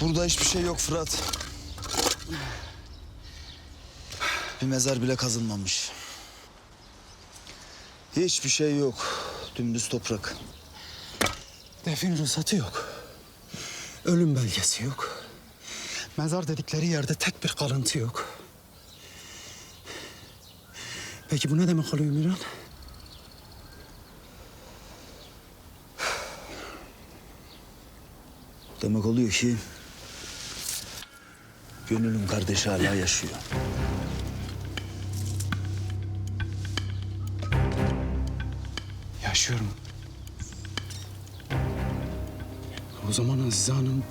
Burada hiçbir şey yok Fırat. Bir mezar bile kazılmamış. Hiçbir şey yok. Dümdüz toprak. Defin ruhsatı yok. Ölüm belgesi yok. Mezar dedikleri yerde tek bir kalıntı yok. Peki bu ne demek oluyor Miran? Demek oluyor ki... Gönül'ün kardeşi hala yaşıyor. Yaşıyorum. O zaman Azize Hanım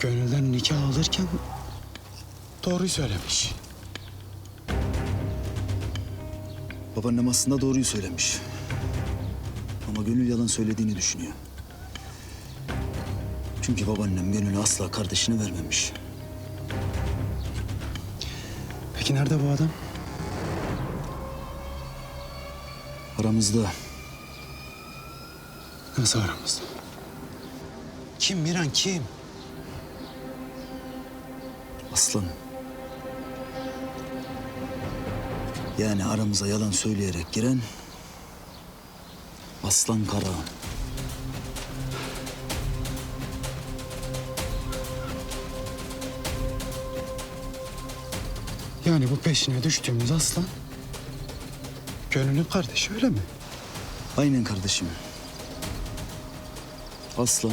gönülden nikah alırken doğruyu söylemiş. Babaannem aslında doğruyu söylemiş. Ama Gönül yalan söylediğini düşünüyor. Çünkü babaannem Gönül'e asla kardeşini vermemiş. Peki nerede bu adam? Aramızda Nasıl aramızda? Kim Miran kim? Aslan. Yani aramıza yalan söyleyerek giren Aslan Karahan. Yani bu peşine düştüğümüz aslan Gönül'ün kardeşi öyle mi? Aynen kardeşim. Aslan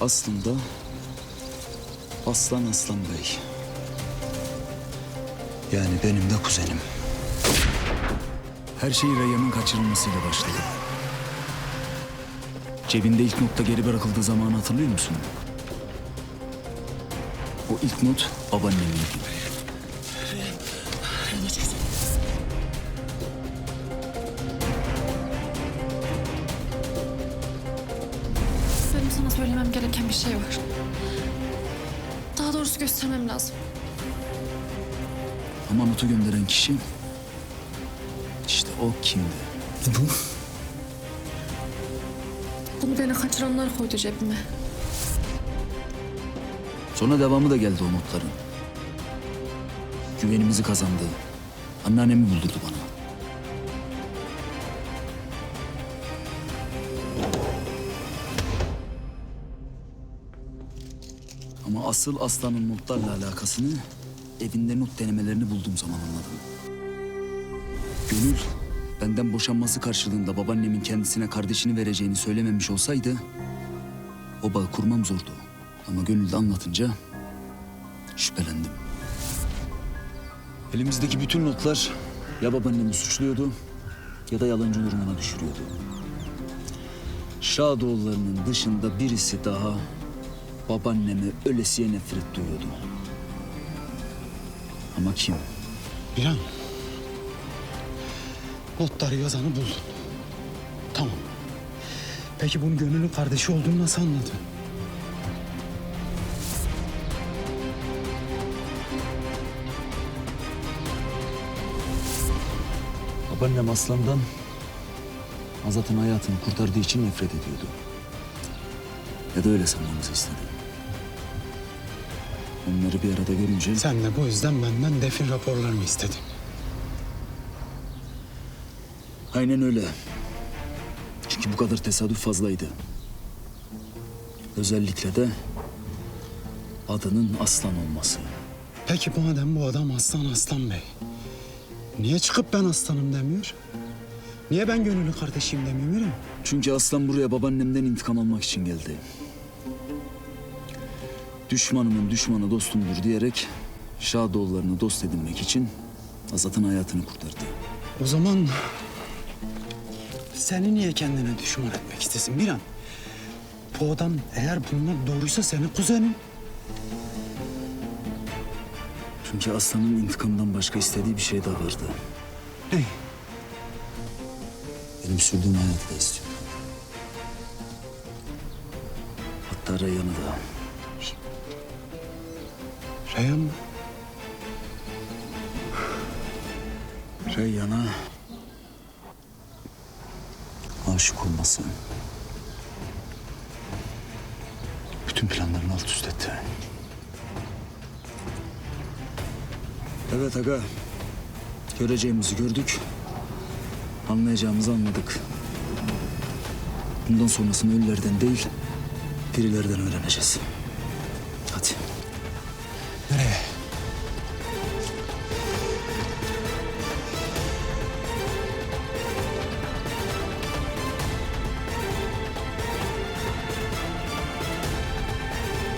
aslında Aslan Aslan Bey. Yani benim de kuzenim. Her şey Reyhan'ın kaçırılmasıyla başladı. Cebinde ilk notta geri bırakıldığı zamanı hatırlıyor musun? O ilk not babaannemindi. Sana söylemem gereken bir şey var. Daha doğrusu göstermem lazım. Ama notu gönderen kişi... işte o kimdi? Bunu beni kaçıranlar koydu cebime. Sonra devamı da geldi o notların. Güvenimizi kazandı. Anneannemi buldurdu bana. Ama asıl aslanın notlarla alakasını evinde not denemelerini bulduğum zaman anladım. Gönül benden boşanması karşılığında babaannemin kendisine kardeşini vereceğini söylememiş olsaydı o bağı kurmam zordu. Ama Gönül de anlatınca şüphelendim. Elimizdeki bütün notlar ya babaannemi suçluyordu ya da yalancı durumuna düşürüyordu. Şadoğullarının dışında birisi daha babaanneme ölesiye nefret duyuyordu. Ama kim? Miran. Notları yazanı buldun. Tamam. Peki bunun Gönül'ün kardeşi olduğunu nasıl anladın? Babaannem Aslan'dan Azat'ın hayatını kurtardığı için nefret ediyordu. Ya da öyle sanmamızı istedi. Onları bir arada görünce... Sen de bu yüzden benden defin raporlarını istedin. Aynen öyle. Çünkü bu kadar tesadüf fazlaydı. Özellikle de adının Aslan olması. Peki madem bu adam Aslan Aslan Bey. Niye çıkıp ben aslanım demiyor? Niye ben Gönül'ün kardeşiyim demiyor Miran? Çünkü Aslan buraya babaannemden intikam almak için geldi. Düşmanımın düşmanı dostumdur diyerek Şadoğullarını dost edinmek için Azat'ın hayatını kurtardı. O zaman seni niye kendine düşman etmek istesin Miran? Bu adam eğer bunlar doğruysa senin kuzenin. Çünkü Aslan'ın intikamdan başka istediği bir şey daha vardı. Ne? Benim sürdüğüm hayatı da istiyordu. Hatta Reyhan'ı da. Reyhan mı? Reyhan'a aşık olması. bütün planlarını alt üst etti. Evet aga. Göreceğimizi gördük. Anlayacağımızı anladık. Bundan sonrasını ölülerden değil, dirilerden öğreneceğiz.